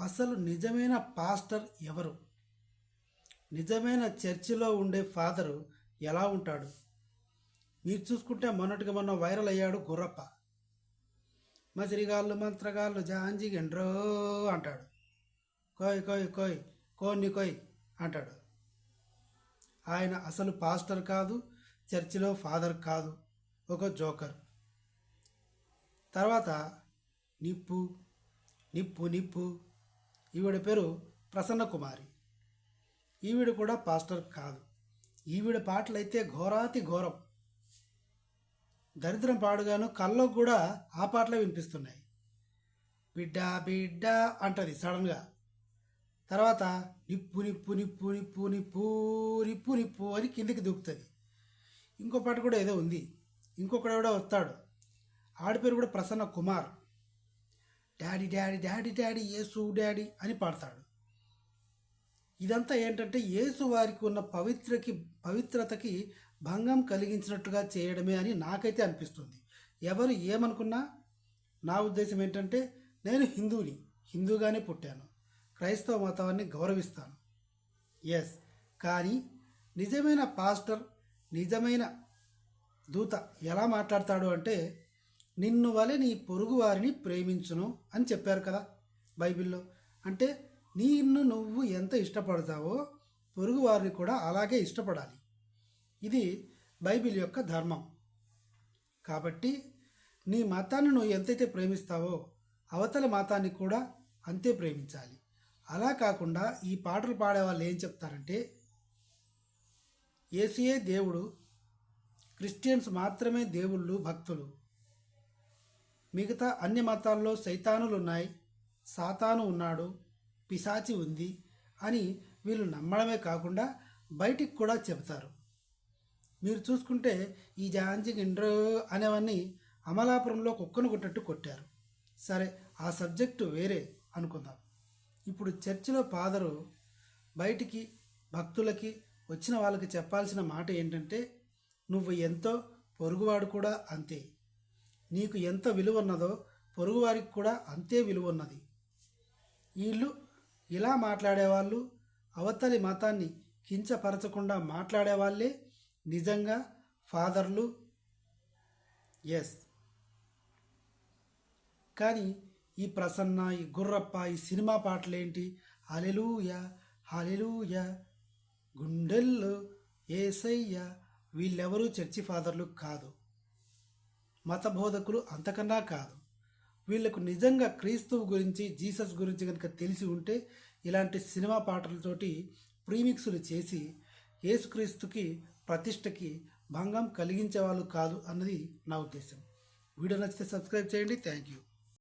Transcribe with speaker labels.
Speaker 1: అసలు నిజమైన పాస్టర్ ఎవరు? నిజమైన చర్చిలో ఉండే ఫాదరు ఎలా ఉంటాడు? మీరు చూసుకుంటే మొన్నటికి మొన్న వైరల్ అయ్యాడు గుర్రప్ప. మసిరిగాళ్ళు మంత్రగాళ్ళు జాంజిగండ్రో అంటాడు. కోయ్ కోయ్ కోయ్ కోన్ని కోయ్ అంటాడు. ఆయన అసలు పాస్టర్ కాదు చర్చిలో ఫాదర్ కాదు ఒక జోకర్. తర్వాత నిప్పు నిప్పు నిప్పు ఈవిడ పేరు ప్రసన్న కుమారి. ఈవిడ కూడా పాస్టర్ కాదు. ఈవిడ పాటలైతే ఘోరాతి ఘోరం. దరిద్రం పాడుగాను కల్లో కూడా ఆ పాటలే వినిపిస్తున్నాయి. బిడ్డ బిడ్డ అంటది సడన్గా. తర్వాత నిప్పు నిప్పు నిప్పు నిప్పు నిప్పు నిప్పు నిప్పు అని కిందికి దూకుతుంది. ఇంకో పాట కూడా ఏదో ఉంది. ఇంకొకడు కూడా వస్తాడు. ఆడి పేరు కూడా Prasanna Kumar. Daddy daddy daddy daddy Yesu daddy అని పాడతాడు. ఇదంతా ఏంటంటే యేసు వారికి ఉన్న పవిత్రకి పవిత్రతకి భంగం కలిగించినట్టుగా చేయడమే అని నాకైతే అనిపిస్తుంది. ఎవరు ఏమనుకున్నా నా ఉద్దేశం ఏంటంటే నేను హిందువుని హిందూగానే పుట్టాను. క్రైస్తవ మతాన్ని గౌరవిస్తాను. ఎస్ కానీ నిజమైన పాస్టర్ నిజమైన దూత ఎలా మాట్లాడతాడు అంటే నిన్ను వలె నీ పొరుగు వారిని ప్రేమించును అని చెప్పారు కదా బైబిల్లో. అంటే నిన్ను నువ్వు ఎంత ఇష్టపడతావో పొరుగు వారిని కూడా అలాగే ఇష్టపడాలి. ఇది బైబిల్ యొక్క ధర్మం. కాబట్టి నీ మతాన్ని నువ్వు ఎంతైతే ప్రేమిస్తావో అవతల మతాన్ని కూడా అంతే ప్రేమించాలి. అలా కాకుండా ఈ పాటలు పాడే వాళ్ళు ఏం చెప్తారంటే ఏసీఏ దేవుడు క్రిస్టియన్స్ మాత్రమే దేవుళ్ళు భక్తులు. మిగతా అన్ని మతాల్లో సైతానులున్నాయి. సాతాను ఉన్నాడు పిశాచి ఉంది అని వీళ్ళు నమ్మడమే కాకుండా బయటికి కూడా చెబుతారు. మీరు చూసుకుంటే ఈ జాంజి గిండ్రో అనేవన్నీ అమలాపురంలో కుక్కను కొట్టట్టు కొట్టారు. సరే ఆ సబ్జెక్టు వేరే అనుకుందాం. ఇప్పుడు చర్చిలో ఫాదరు బయటికి భక్తులకి వచ్చిన వాళ్ళకి చెప్పాల్సిన మాట ఏంటంటే నువ్వు ఎంతో పొరుగువాడు కూడా అంతే. నీకు ఎంత విలువ ఉన్నదో పొరుగువారికి కూడా అంతే విలువ ఉన్నది వీళ్ళు ఇలా మాట్లాడేవాళ్ళు అవతలి మతాన్ని కించపరచకుండా మాట్లాడేవాళ్ళే నిజంగా ఫాదర్లు. ఎస్. కానీ ఈ ప్రసన్న ఈ గుర్రప్ప ఈ సినిమా పాటలేంటి? హలెలూయ హలెలూయ గుండెల్లో ఏసయ్య. వీళ్ళెవరూ చర్చి ఫాదర్లు కాదు. మత బోధకులు అంతకన్నా కాదు. వీళ్ళకు నిజంగా క్రీస్తువు గురించి జీసస్ గురించి కనుక తెలిసి ఉంటే ఇలాంటి సినిమా పాటలతోటి ప్రీమిక్సులు చేసి యేసుక్రీస్తుకి ప్రతిష్టకి భంగం కలిగించే వాళ్ళు కాదు అన్నది నా ఉద్దేశం. వీడియో నచ్చితే సబ్స్క్రైబ్ చేయండి. Thank you.